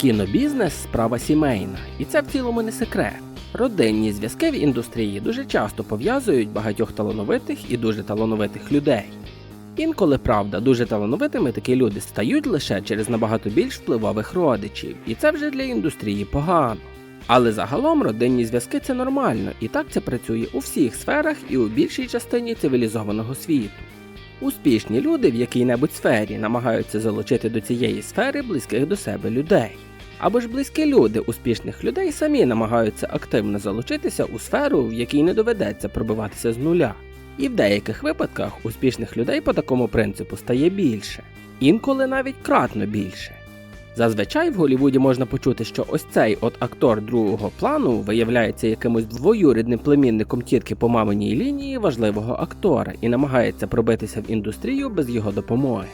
Кінобізнес справа сімейна, і це в цілому не секрет. Родинні зв'язки в індустрії дуже часто пов'язують багатьох талановитих і дуже талановитих людей. Інколи правда, дуже талановитими такі люди стають лише через набагато більш впливових родичів, і це вже для індустрії погано. Але загалом родинні зв'язки це нормально, і так це працює у всіх сферах і у більшій частині цивілізованого світу. Успішні люди в якій-небудь сфері намагаються залучити до цієї сфери близьких до себе людей. Або ж близькі люди успішних людей самі намагаються активно залучитися у сферу, в якій не доведеться пробиватися з нуля. І в деяких випадках успішних людей по такому принципу стає більше, інколи навіть кратно більше. Зазвичай в Голлівуді можна почути, що ось цей от актор другого плану виявляється якимось двоюрідним племінником тітки по маминій лінії важливого актора і намагається пробитися в індустрію без його допомоги.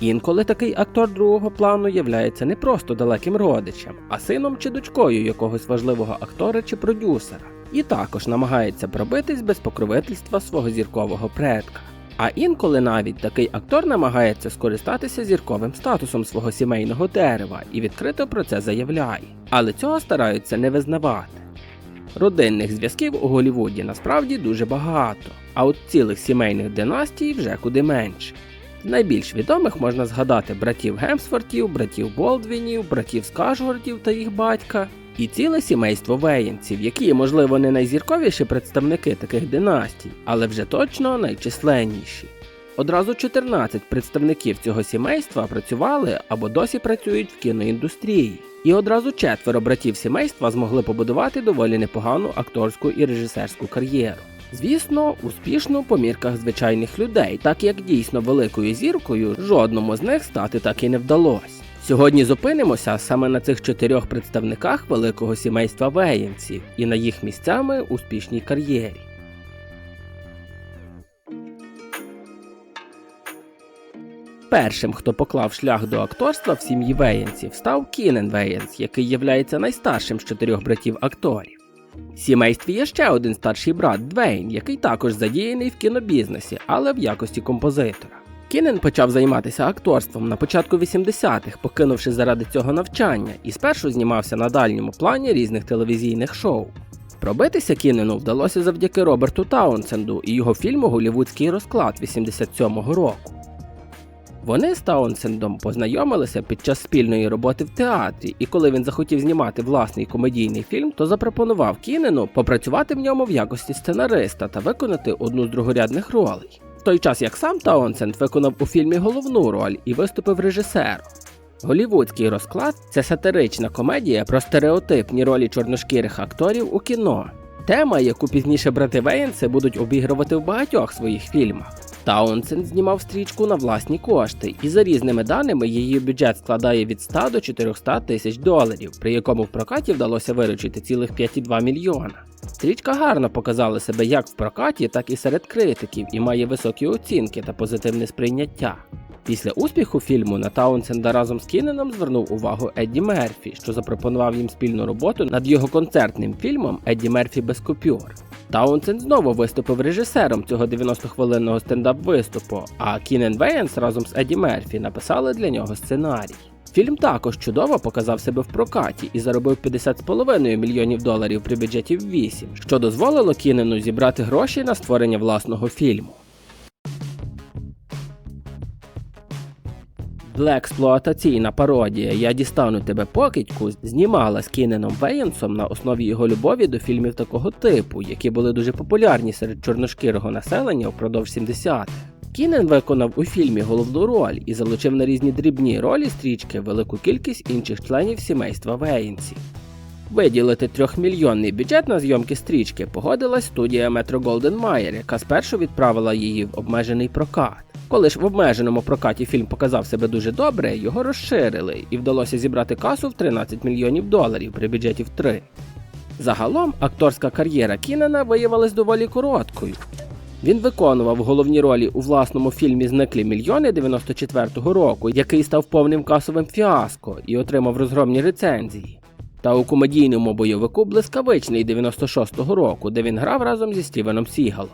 Інколи такий актор другого плану являється не просто далеким родичем, а сином чи дочкою якогось важливого актора чи продюсера, і також намагається пробитись без покровительства свого зіркового предка. А інколи навіть такий актор намагається скористатися зірковим статусом свого сімейного дерева і відкрито про це заявляє, але цього стараються не визнавати. Родинних зв'язків у Голлівуді насправді дуже багато, а от цілих сімейних династій вже куди менше. Найбільш відомих можна згадати братів Гемсфортів, братів Болдвінів, братів Скажгордів та їх батька, і ціле сімейство Веєнців, які, можливо, не найзірковіші представники таких династій, але вже точно найчисленніші. Одразу 14 представників цього сімейства працювали або досі працюють в кіноіндустрії, і одразу четверо братів сімейства змогли побудувати доволі непогану акторську і режисерську кар'єру. Звісно, успішно по мірках звичайних людей, так як дійсно великою зіркою жодному з них стати так і не вдалося. Сьогодні зупинимося саме на цих чотирьох представниках великого сімейства веєнців і на їх місцями успішній кар'єрі. Першим, хто поклав шлях до акторства в сім'ї Веєнців, став Кінен Веєнс, який є найстаршим з чотирьох братів акторів. Сімействі є ще один старший брат Двейн, який також задіяний в кінобізнесі, але в якості композитора. Кінен почав займатися акторством на початку 80-х, покинувши заради цього навчання, і спершу знімався на дальньому плані різних телевізійних шоу. Пробитися Кінену вдалося завдяки Роберту Таунсенду і його фільму Голівудський розклад 87-го року. Вони з Таунсендом познайомилися під час спільної роботи в театрі, і коли він захотів знімати власний комедійний фільм, то запропонував Кінену попрацювати в ньому в якості сценариста та виконати одну з другорядних ролей. В той час як сам Таунсенд виконав у фільмі головну роль і виступив режисером. Голівудський розклад це сатирична комедія про стереотипні ролі чорношкірих акторів у кіно. Тема, яку пізніше брати Вейнси будуть обігрувати в багатьох своїх фільмах. Таунсенд знімав стрічку на власні кошти, і за різними даними її бюджет складає від 100 до 400 тисяч доларів, при якому в прокаті вдалося виручити цілих 5,2 мільйона. Стрічка гарно показала себе як в прокаті, так і серед критиків, і має високі оцінки та позитивне сприйняття. Після успіху фільму на Таунсенда разом з Кіненом звернув увагу Едді Мерфі, що запропонував їм спільну роботу над його концертним фільмом Едді Мерфі без купюр. Таунсенд знову виступив режисером цього 90-хвилинного стендап-виступу, а Кінен Вейнс разом з Едді Мерфі написали для нього сценарій. Фільм також чудово показав себе в прокаті і заробив 50,5 мільйонів доларів при бюджеті в 8, що дозволило Кінену зібрати гроші на створення власного фільму. Блексплуатаційна пародія Я дістану тебе покидьку знімала з Кіненом Веєнсом на основі його любові до фільмів такого типу, які були дуже популярні серед чорношкірого населення впродовж 70-х. Кінен виконав у фільмі головну роль і залучив на різні дрібні ролі стрічки велику кількість інших членів сімейства Веєнсів. Виділити трьохмільйонний бюджет на зйомки стрічки погодилась студія Metro Golden Mayer, яка спершу відправила її в обмежений прокат. Коли ж в обмеженому прокаті фільм показав себе дуже добре, його розширили і вдалося зібрати касу в 13 мільйонів доларів при бюджеті в 3. Загалом акторська кар'єра Кінена виявилась доволі короткою. Він виконував головні ролі у власному фільмі Зниклі мільйони 94-го року, який став повним касовим фіаско і отримав розгромні рецензії. Та у комедійному бойовику Блискавичний 96-го року, де він грав разом зі Стівеном Сігалом.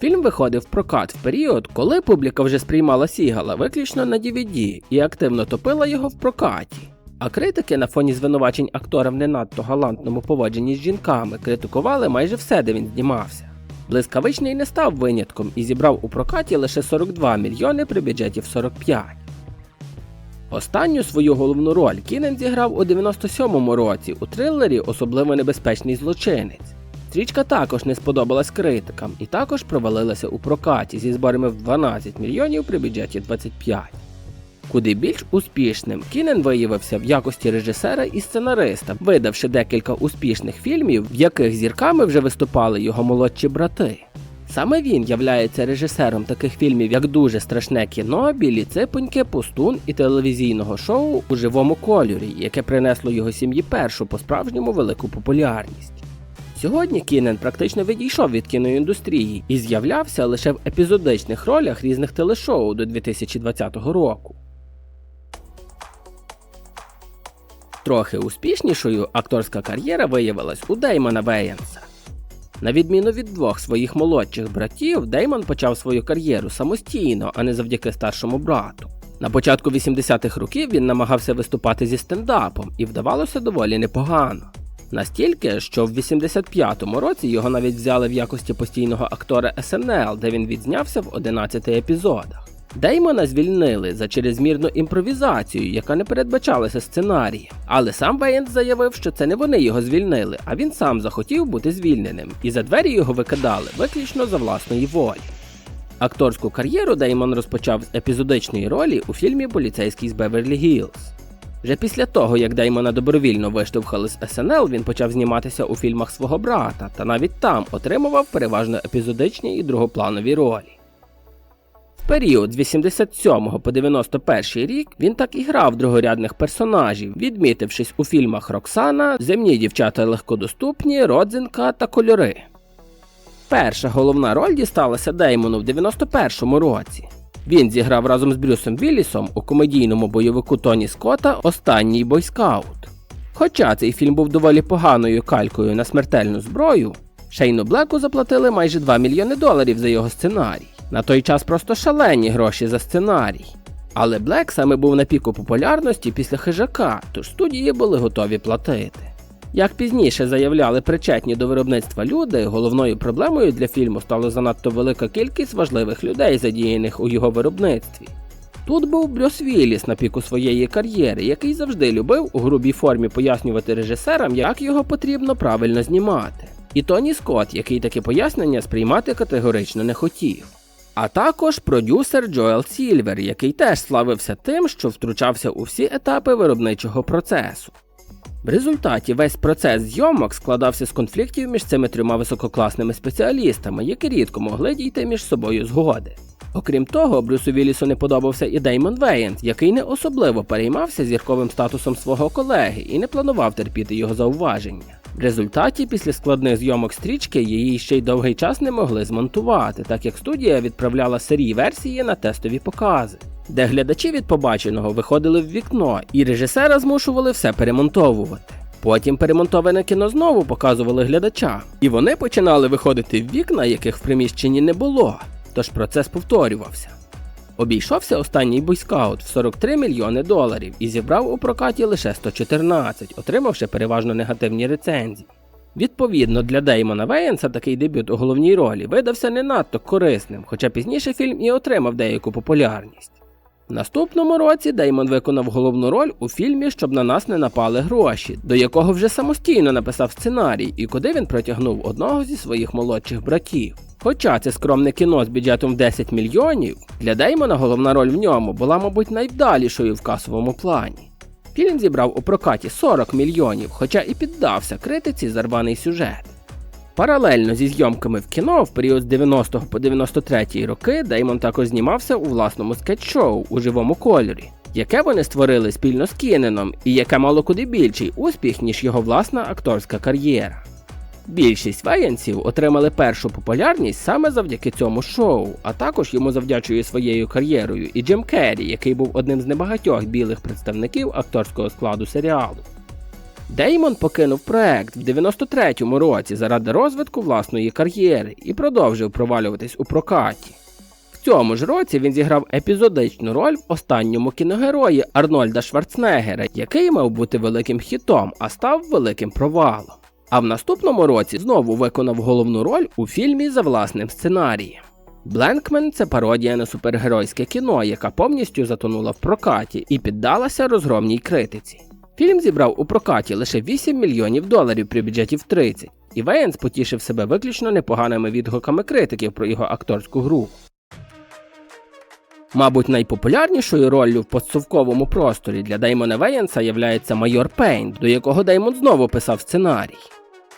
Фільм виходив в прокат в період, коли публіка вже сприймала Сігала виключно на DVD і активно топила його в прокаті. А критики на фоні звинувачень актора в не надто галантному поводженні з жінками критикували майже все, де він знімався. Блискавичний не став винятком і зібрав у прокаті лише 42 мільйони при бюджеті в 45. Останню свою головну роль Кінен зіграв у 97-му році у трилері Особливо небезпечний злочинець. Стрічка також не сподобалась критикам і також провалилася у прокаті зі зборами в 12 мільйонів при бюджеті 25. Куди більш успішним Кінен виявився в якості режисера і сценариста, видавши декілька успішних фільмів, в яких зірками вже виступали його молодші брати. Саме він являється режисером таких фільмів, як дуже страшне кіно, білі ципоньки, пустун і телевізійного шоу у живому кольорі, яке принесло його сім'ї першу по справжньому велику популярність. Сьогодні Кінен практично відійшов від кіноіндустрії і з'являвся лише в епізодичних ролях різних телешоу до 2020 року. Трохи успішнішою акторська кар'єра виявилась у Деймона Веєнса. На відміну від двох своїх молодших братів, Деймон почав свою кар'єру самостійно, а не завдяки старшому брату. На початку 80-х років він намагався виступати зі стендапом і вдавалося доволі непогано. Настільки, що в 85-му році його навіть взяли в якості постійного актора СНЛ, де він відзнявся в 11 епізодах. Деймона звільнили за чрезмірну імпровізацію, яка не передбачалася сценарієм. Але сам Вейнс заявив, що це не вони його звільнили, а він сам захотів бути звільненим, і за двері його викидали виключно за власної волі. Акторську кар'єру Деймон розпочав з епізодичної ролі у фільмі Поліцейський з Беверлі Гілз. Вже після того, як Деймона добровільно виштовхали з СНЛ, він почав зніматися у фільмах свого брата та навіть там отримував переважно епізодичні і другопланові ролі. Період з 87 по 91 рік він так і грав другорядних персонажів, відмітившись у фільмах Роксана, Земні дівчата легкодоступні, Родзинка та Кольори. Перша головна роль дісталася Деймону в 91-му році. Він зіграв разом з Брюсом Віллісом у комедійному бойовику Тоні Скотта Останній бойскаут. Хоча цей фільм був доволі поганою калькою на смертельну зброю, Шейну Блеку заплатили майже 2 мільйони доларів за його сценарій. На той час просто шалені гроші за сценарій. Але Блек саме був на піку популярності після хижака, тож студії були готові платити. Як пізніше заявляли причетні до виробництва люди, головною проблемою для фільму стала занадто велика кількість важливих людей, задіяних у його виробництві. Тут був Брюс Вілліс на піку своєї кар'єри, який завжди любив у грубій формі пояснювати режисерам, як його потрібно правильно знімати. І Тоні Скотт, який таке пояснення сприймати категорично не хотів. А також продюсер Джоел Сільвер, який теж славився тим, що втручався у всі етапи виробничого процесу. В результаті весь процес зйомок складався з конфліктів між цими трьома висококласними спеціалістами, які рідко могли дійти між собою згоди. Окрім того, Брюсу Віллісу не подобався і Деймон Вейнс, який не особливо переймався зірковим статусом свого колеги і не планував терпіти його зауваження. В результаті, після складних зйомок стрічки, її ще й довгий час не могли змонтувати, так як студія відправляла сирі версії на тестові покази, де глядачі від побаченого виходили в вікно, і режисера змушували все перемонтовувати. Потім перемонтоване кіно знову показували глядачам, і вони починали виходити в вікна, яких в приміщенні не було, тож процес повторювався. Обійшовся останній бойскаут в 43 мільйони доларів і зібрав у прокаті лише 114, отримавши переважно негативні рецензії. Відповідно, для Деймона Вейнса такий дебют у головній ролі видався не надто корисним, хоча пізніше фільм і отримав деяку популярність. Наступному році Деймон виконав головну роль у фільмі Щоб на нас не напали гроші, до якого вже самостійно написав сценарій і куди він протягнув одного зі своїх молодших братів. Хоча це скромне кіно з бюджетом 10 мільйонів, для Деймона головна роль в ньому була, мабуть, найвдалішою в касовому плані. Фільм зібрав у прокаті 40 мільйонів, хоча і піддався критиці за рваний сюжет. Паралельно зі зйомками в кіно в період з 90 по 93 роки Деймон також знімався у власному скетч-шоу у живому кольорі, яке вони створили спільно з Кіненом і яке мало куди більший успіх, ніж його власна акторська кар'єра. Більшість веянців отримали першу популярність саме завдяки цьому шоу, а також йому завдячує своєю кар'єрою і Джим Керрі, який був одним з небагатьох білих представників акторського складу серіалу. Деймон покинув проект в 93-му році заради розвитку власної кар'єри і продовжив провалюватись у прокаті. В цьому ж році він зіграв епізодичну роль в останньому кіногерої Арнольда Шварценеггера, який мав бути великим хітом, а став великим провалом. А в наступному році знову виконав головну роль у фільмі за власним сценарієм. Бленкмен це пародія на супергеройське кіно, яка повністю затонула в прокаті і піддалася розгромній критиці. Фільм зібрав у прокаті лише 8 мільйонів доларів при бюджеті в 30, і Веєнс потішив себе виключно непоганими відгуками критиків про його акторську гру. Мабуть, найпопулярнішою роллю в постсовковому просторі для Деймона Веєнса являється майор Пейн, до якого Деймон знову писав сценарій.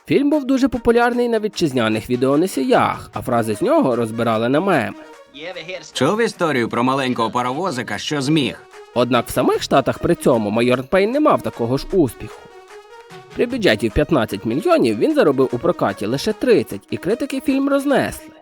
Фільм був дуже популярний на вітчизняних відеоносіях, а фрази з нього розбирали на меми. Чув історію про маленького паровозика, що зміг. Однак в самих штатах при цьому майор Пейн не мав такого ж успіху. При бюджеті в 15 мільйонів він заробив у прокаті лише 30, і критики фільм рознесли.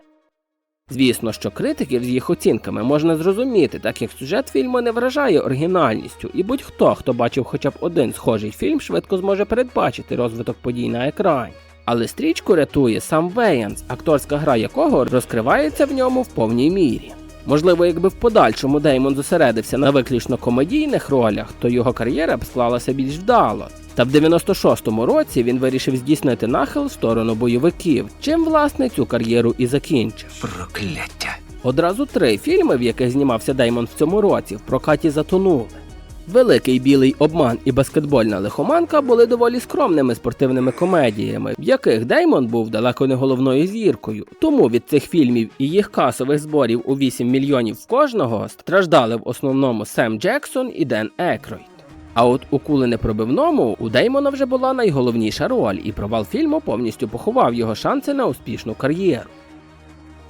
Звісно, що критиків з їх оцінками можна зрозуміти, так як сюжет фільму не вражає оригінальністю, і будь-хто, хто бачив хоча б один схожий фільм, швидко зможе передбачити розвиток подій на екрані. Але стрічку рятує сам Веянс, акторська гра якого розкривається в ньому в повній мірі. Можливо, якби в подальшому Деймон зосередився на виключно комедійних ролях, то його кар'єра б склалася більш вдало. Та в 96-му році він вирішив здійснити нахил в сторону бойовиків, чим власне цю кар'єру і закінчив. Прокляття. Одразу три фільми, в яких знімався Деймон в цьому році, в прокаті затонули. Великий білий обман і баскетбольна лихоманка були доволі скромними спортивними комедіями, в яких Деймон був далеко не головною зіркою. Тому від цих фільмів і їх касових зборів у 8 мільйонів в кожного страждали в основному Сем Джексон і Ден Екройд. А от у кули непробивному у Деймона вже була найголовніша роль, і провал фільму повністю поховав його шанси на успішну кар'єру.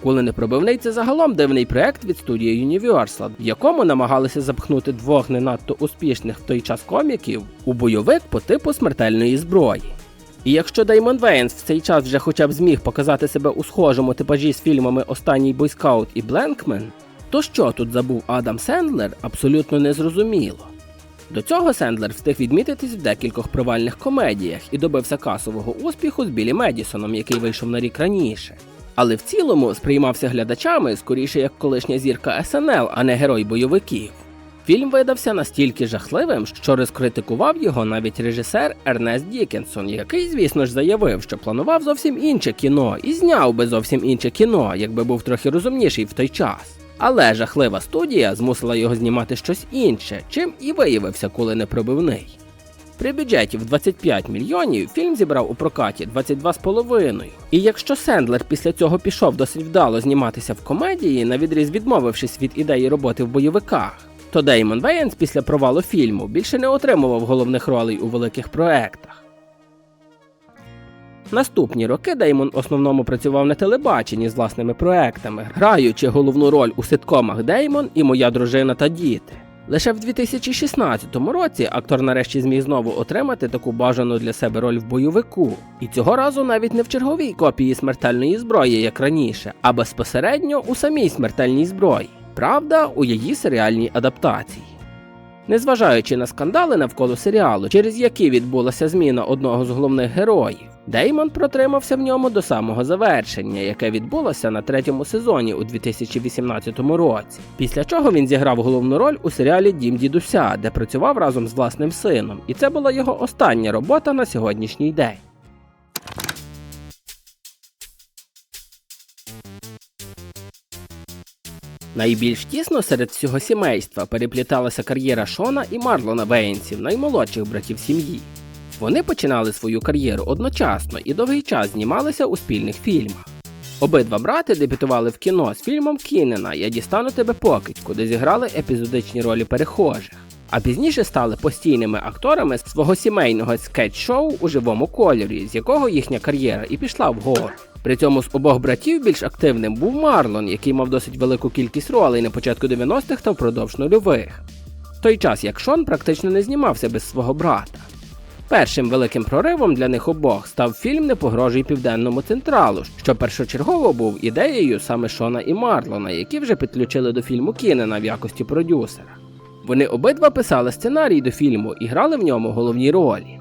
Кули непробивний це загалом дивний проект від студії Universal, в якому намагалися запхнути двох не надто успішних в той час коміків у бойовик по типу смертельної зброї. І якщо Деймон Вейнс в цей час вже хоча б зміг показати себе у схожому типажі з фільмами Останній бойскаут і Бленкмен, то що тут забув Адам Сендлер, абсолютно незрозуміло. До цього Сендлер встиг відмітитись в декількох провальних комедіях і добився касового успіху з Білі Медісоном, який вийшов на рік раніше. Але в цілому сприймався глядачами скоріше як колишня зірка СНЛ, а не герой бойовиків. Фільм видався настільки жахливим, що розкритикував його навіть режисер Ернест Дікенсон, який, звісно ж, заявив, що планував зовсім інше кіно і зняв би зовсім інше кіно, якби був трохи розумніший в той час. Але жахлива студія змусила його знімати щось інше, чим і виявився коли непробивний. При бюджеті в 25 мільйонів фільм зібрав у прокаті 22,5. І якщо Сендлер після цього пішов досить вдало зніматися в комедії, навідріз відмовившись від ідеї роботи в бойовиках, то Деймон Вейнс після провалу фільму більше не отримував головних ролей у великих проектах. Наступні роки Деймон в основному працював на телебаченні з власними проектами, граючи головну роль у ситкомах Деймон і Моя дружина та діти. Лише в 2016 році актор нарешті зміг знову отримати таку бажану для себе роль в бойовику, і цього разу навіть не в черговій копії смертельної зброї, як раніше, а безпосередньо у самій смертельній зброї. Правда, у її серіальній адаптації. Незважаючи на скандали навколо серіалу, через які відбулася зміна одного з головних героїв, Деймон протримався в ньому до самого завершення, яке відбулося на третьому сезоні у 2018 році. Після чого він зіграв головну роль у серіалі Дім дідуся, де працював разом з власним сином, і це була його остання робота на сьогоднішній день. Найбільш тісно серед всього сімейства перепліталася кар'єра Шона і Марлона Вейнсів, наймолодших братів сім'ї. Вони починали свою кар'єру одночасно і довгий час знімалися у спільних фільмах. Обидва брати дебютували в кіно з фільмом Кінена Я дістану тебе покидьку, де зіграли епізодичні ролі перехожих, а пізніше стали постійними акторами свого сімейного скетч-шоу у живому кольорі, з якого їхня кар'єра і пішла вгору. При цьому з обох братів більш активним був Марлон, який мав досить велику кількість ролей на початку 90-х та впродовж нульових. В той час як Шон практично не знімався без свого брата. Першим великим проривом для них обох став фільм Не погрожуй південному централу, що першочергово був ідеєю саме Шона і Марлона, які вже підключили до фільму Кінена в якості продюсера. Вони обидва писали сценарій до фільму і грали в ньому головні ролі.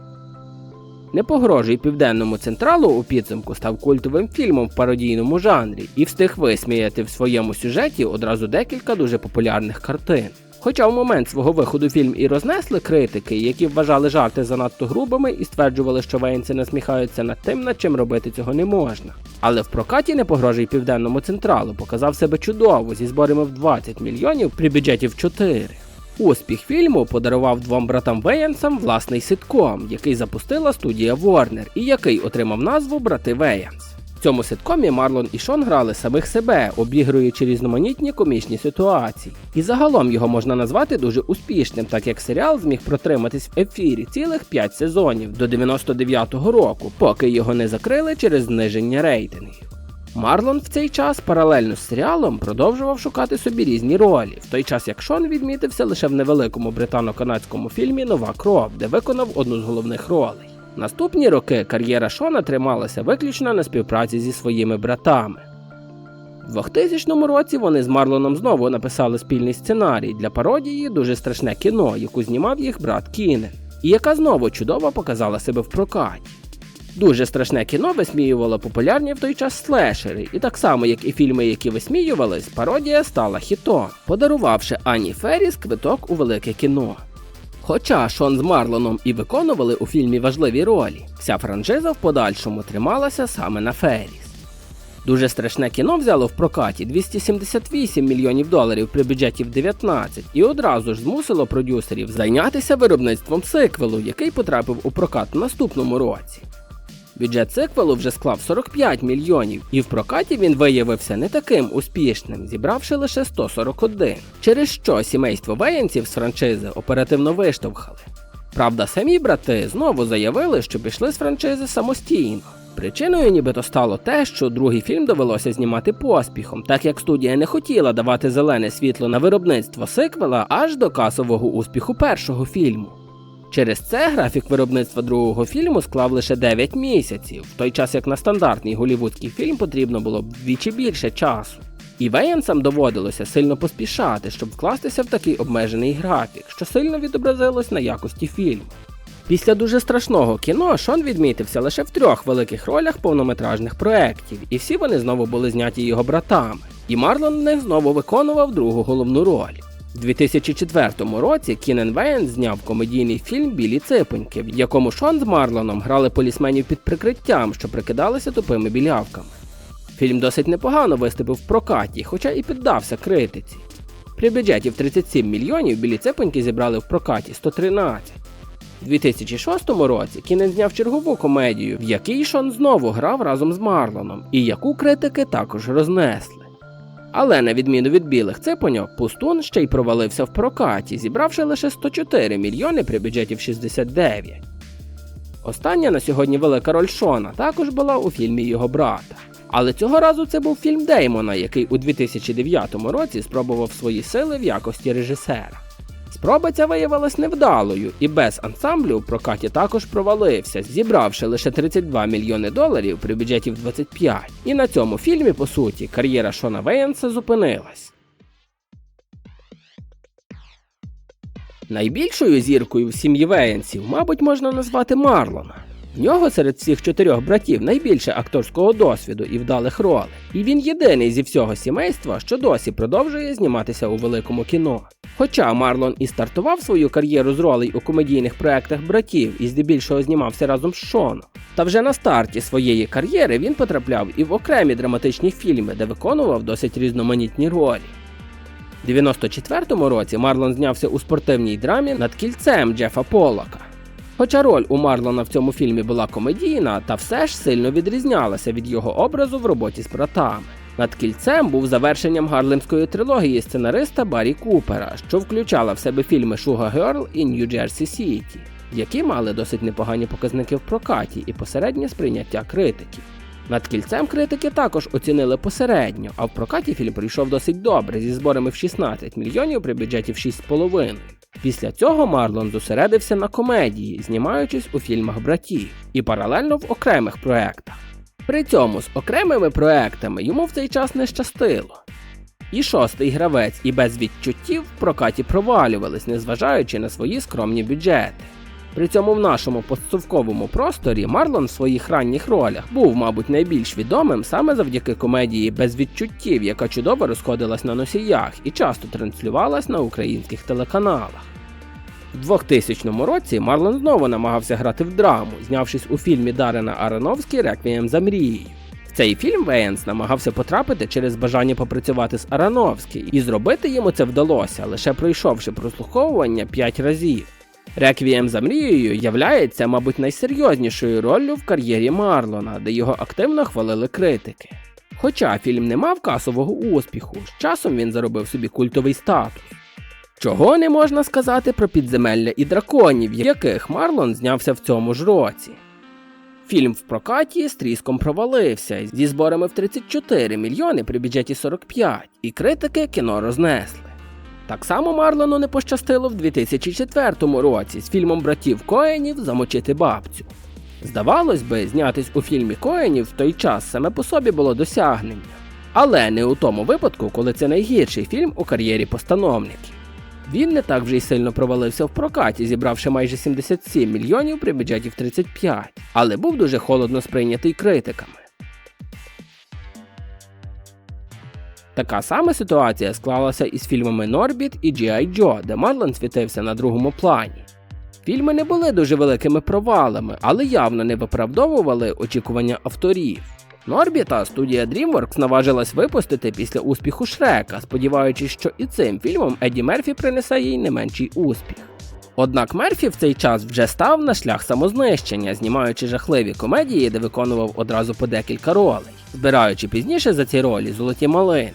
Не погрожуй південному централу у підсумку став культовим фільмом в пародійному жанрі і встиг висміяти в своєму сюжеті одразу декілька дуже популярних картин. Хоча в момент свого виходу фільм і рознесли критики, які вважали жарти занадто грубими і стверджували, що веєнці насміхаються над тим, над чим робити цього не можна. Але в прокаті не погрожуй південному централу показав себе чудово зі зборами в 20 мільйонів при бюджеті в 4. Успіх фільму подарував двом братам Веянсам власний ситком, який запустила студія Warner і який отримав назву Брати Веянс. В цьому ситкомі Марлон і Шон грали самих себе, обігруючи різноманітні комічні ситуації. І загалом його можна назвати дуже успішним, так як серіал зміг протриматись в ефірі цілих 5 сезонів до 99-го року, поки його не закрили через зниження рейтингів. Марлон в цей час паралельно з серіалом продовжував шукати собі різні ролі, в той час як Шон відмітився лише в невеликому британо-канадському фільмі Нова кров, де виконав одну з головних ролей. Наступні роки кар'єра Шона трималася виключно на співпраці зі своїми братами. У 2000 році вони з Марлоном знову написали спільний сценарій для пародії дуже страшне кіно, яку знімав їх брат Кінен, і яка знову чудово показала себе в прокаті. Дуже страшне кіно висміювало популярні в той час слешери, і так само, як і фільми, які висміювались, пародія стала хітом, подарувавши Ані Ферріс квиток у велике кіно. Хоча Шон з Марлоном і виконували у фільмі важливі ролі, вся франшиза в подальшому трималася саме на Ферріс. Дуже страшне кіно взяло в прокаті 278 мільйонів доларів при бюджеті в 19 і одразу ж змусило продюсерів зайнятися виробництвом сиквелу, який потрапив у прокат в наступному році. Бюджет сиквелу вже склав 45 мільйонів, і в прокаті він виявився не таким успішним, зібравши лише 141, через що сімейство веянців з франшизи оперативно виштовхали. Правда, самі брати знову заявили, що пішли з франшизи самостійно. Причиною нібито стало те, що другий фільм довелося знімати поспіхом, так як студія не хотіла давати зелене світло на виробництво сиквела аж до касового успіху першого фільму. Через це графік виробництва другого фільму склав лише 9 місяців, в той час як на стандартний голівудський фільм потрібно було б вдвічі більше часу. І Веянсам доводилося сильно поспішати, щоб вкластися в такий обмежений графік, що сильно відобразилось на якості фільму. Після дуже страшного кіно Шон відмітився лише в трьох великих ролях повнометражних проєктів, і всі вони знову були зняті його братами. І Марлон в них знову виконував другу головну роль. У 2004 році Кінен Вейн зняв комедійний фільм Білі ципоньки, в якому Шон з Марлоном грали полісменів під прикриттям, що прикидалися тупими білявками. Фільм досить непогано виступив в прокаті, хоча і піддався критиці. При бюджеті в 37 мільйонів білі ципоньки зібрали в прокаті 113. У 2006 році Кінен зняв чергову комедію, в якій Шон знову грав разом з Марлоном, і яку критики також рознесли. Але на відміну від білих ципоньок, Пустун ще й провалився в прокаті, зібравши лише 104 мільйони при бюджеті в 69. Остання на сьогодні велика роль Шона також була у фільмі його брата. Але цього разу це був фільм Деймона, який у 2009 році спробував свої сили в якості режисера. Спроба ця виявилась невдалою, і без ансамблю в прокаті також провалився, зібравши лише 32 мільйони доларів при бюджеті в 25. І на цьому фільмі, по суті, кар'єра Шона Вейнса зупинилась. Найбільшою зіркою в сім'ї Вейнсів, мабуть, можна назвати Марлона. В нього серед всіх чотирьох братів найбільше акторського досвіду і вдалих ролей. І він єдиний зі всього сімейства, що досі продовжує зніматися у великому кіно. Хоча Марлон і стартував свою кар'єру з ролей у комедійних проектах братів і здебільшого знімався разом з Шоном. Та вже на старті своєї кар'єри він потрапляв і в окремі драматичні фільми, де виконував досить різноманітні ролі. У 94-му році Марлон знявся у спортивній драмі над кільцем Джефа Поллака. Хоча роль у Марлона в цьому фільмі була комедійна, та все ж сильно відрізнялася від його образу в роботі з братами. Над кільцем був завершенням гарлемської трилогії сценариста Баррі Купера, що включала в себе фільми Шуга Герл і Нью-Джерсі Сіті, які мали досить непогані показники в прокаті і посереднє сприйняття критиків. Над кільцем критики також оцінили посередньо, а в прокаті фільм прийшов досить добре зі зборами в 16 мільйонів при бюджеті в 6,5. Після цього Марлон зосередився на комедії, знімаючись у фільмах братів, і паралельно в окремих проектах. При цьому з окремими проектами йому в цей час не щастило. І шостий гравець, і без відчуттів в прокаті провалювались, незважаючи на свої скромні бюджети. При цьому в нашому постсовковому просторі Марлон в своїх ранніх ролях був, мабуть, найбільш відомим саме завдяки комедії без відчуттів, яка чудово розходилась на носіях і часто транслювалась на українських телеканалах. У 2000 році Марлон знову намагався грати в драму, знявшись у фільмі Дарена Аронофський Реквієм за мрією. В цей фільм Веєнс намагався потрапити через бажання попрацювати з Аронофський, і зробити йому це вдалося, лише пройшовши прослуховування 5 разів. Реквієм за мрією являється, мабуть, найсерйознішою роллю в кар'єрі Марлона, де його активно хвалили критики. Хоча фільм не мав касового успіху, з часом він заробив собі культовий статус. Чого не можна сказати про підземелля і драконів, яких Марлон знявся в цьому ж році. Фільм в прокаті з тріском провалився зі зборами в 34 мільйони при бюджеті 45, і критики кіно рознесли. Так само Марлону не пощастило в 2004 році з фільмом братів Коенів Замочити бабцю. Здавалось би, знятись у фільмі Коенів в той час саме по собі було досягнення. Але не у тому випадку, коли це найгірший фільм у кар'єрі постановників. Він не так вже й сильно провалився в прокаті, зібравши майже 77 мільйонів при бюджеті в 35, але був дуже холодно сприйнятий критиками. Така сама ситуація склалася із фільмами Норбіт і G.I. Joe, де Марлон світився на другому плані. Фільми не були дуже великими провалами, але явно не виправдовували очікування авторів. Норбіта студія DreamWorks наважилась випустити після успіху Шрека, сподіваючись, що і цим фільмом Едді Мерфі принесе їй не менший успіх. Однак Мерфі в цей час вже став на шлях самознищення, знімаючи жахливі комедії, де виконував одразу по декілька ролей, збираючи пізніше за ці ролі золоті малини.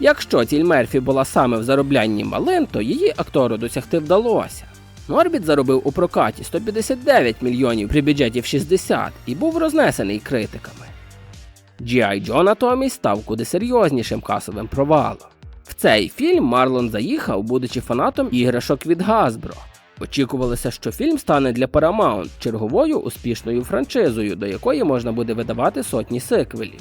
Якщо ціль Мерфі була саме в зароблянні малин, то її актору досягти вдалося. Норбіт заробив у прокаті 159 мільйонів при бюджеті в 60 і був рознесений критиками. G.I. Joe натомість став куди серйознішим касовим провалом. В цей фільм Марлон заїхав, будучи фанатом іграшок від Hasbro. Очікувалося, що фільм стане для Paramount черговою успішною франшизою, до якої можна буде видавати сотні сиквелів.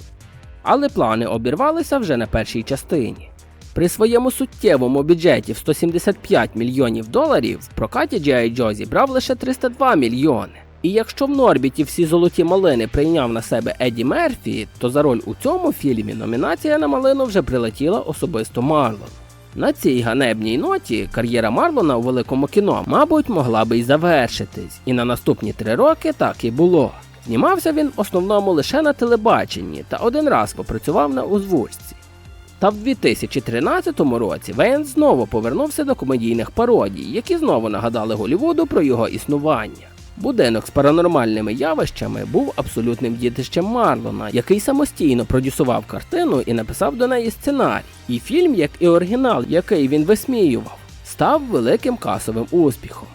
Але плани обірвалися вже на першій частині. При своєму суттєвому бюджеті в 175 мільйонів доларів в прокаті G.I. Joe зібрав лише 302 мільйони. І якщо в Норбіті всі золоті малини прийняв на себе Едді Мерфі, то за роль у цьому фільмі номінація на малину вже прилетіла особисто Марлону. На цій ганебній ноті кар'єра Марлона у великому кіно, мабуть, могла би й завершитись, і на наступні три роки так і було. Знімався він в основному лише на телебаченні та один раз попрацював на озвучці. Та в 2013 році Вейн знову повернувся до комедійних пародій, які знову нагадали Голлівуду про його існування. Будинок з паранормальними явищами був абсолютним дітищем Марлона, який самостійно продюсував картину і написав до неї сценарій. І фільм, як і оригінал, який він висміював, став великим касовим успіхом.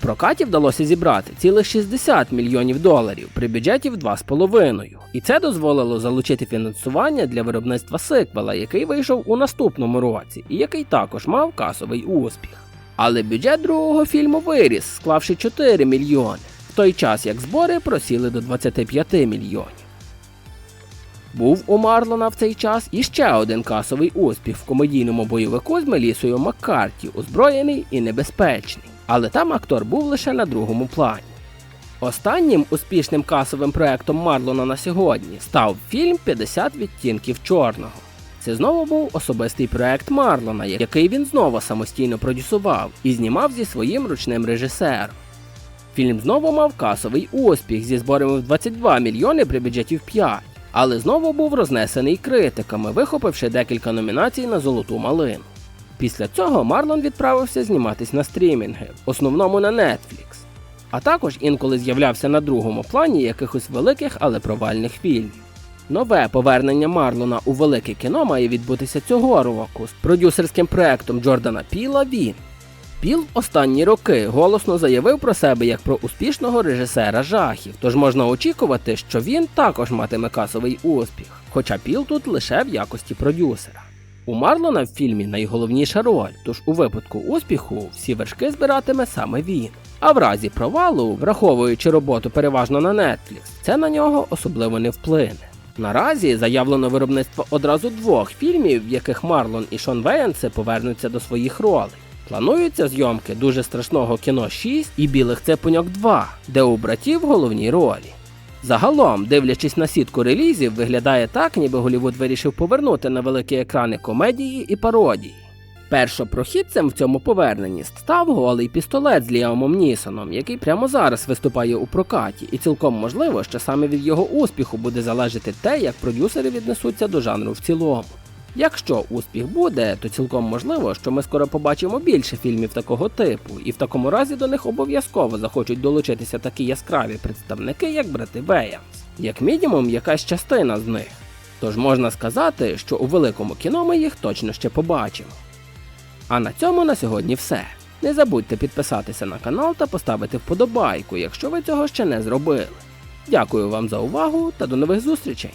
Прокаті вдалося зібрати цілих 60 мільйонів доларів при бюджеті в 2,5. І це дозволило залучити фінансування для виробництва сиквела, який вийшов у наступному році, і який також мав касовий успіх. Але бюджет другого фільму виріс, склавши 4 мільйони, в той час як збори просіли до 25 мільйонів. Був у Марлона в цей час іще один касовий успіх в комедійному бойовику з Мелісою Маккарті, озброєний і небезпечний, але там актор був лише на другому плані. Останнім успішним касовим проектом Марлона на сьогодні став фільм «50 відтінків чорного. Це знову був особистий проект Марлона, який він знову самостійно продюсував і знімав зі своїм ручним режисером. Фільм знову мав касовий успіх зі зборами в 22 мільйони при бюджеті в 5, але знову був рознесений критиками, вихопивши декілька номінацій на золоту малину. Після цього Марлон відправився зніматись на стрімінги, основному на Netflix, а також інколи з'являвся на другому плані якихось великих, але провальних фільмів. Нове повернення Марлона у велике кіно має відбутися цього року з продюсерським проектом Джордана Піла Він. Піл останні роки голосно заявив про себе як про успішного режисера жахів, тож можна очікувати, що він також матиме касовий успіх, хоча Піл тут лише в якості продюсера. У Марлона в фільмі найголовніша роль, тож у випадку успіху всі вершки збиратиме саме він. А в разі провалу, враховуючи роботу переважно на Netflix, це на нього особливо не вплине. Наразі заявлено виробництво одразу двох фільмів, в яких Марлон і Шон Веєнсе повернуться до своїх ролей. Плануються зйомки дуже страшного кіно 6 і білих цепуньок 2, де у братів головній ролі. Загалом, дивлячись на сітку релізів, виглядає так, ніби Голівуд вирішив повернути на великі екрани комедії і пародії. Першопрохідцем в цьому поверненні став голий пістолет з Ліамом Нісоном, який прямо зараз виступає у прокаті, і цілком можливо, що саме від його успіху буде залежати те, як продюсери віднесуться до жанру в цілому. Якщо успіх буде, то цілком можливо, що ми скоро побачимо більше фільмів такого типу, і в такому разі до них обов'язково захочуть долучитися такі яскраві представники, як брати Веянс, як мінімум якась частина з них. Тож можна сказати, що у великому кіно ми їх точно ще побачимо. А на цьому на сьогодні все. Не забудьте підписатися на канал та поставити вподобайку, якщо ви цього ще не зробили. Дякую вам за увагу та до нових зустрічей!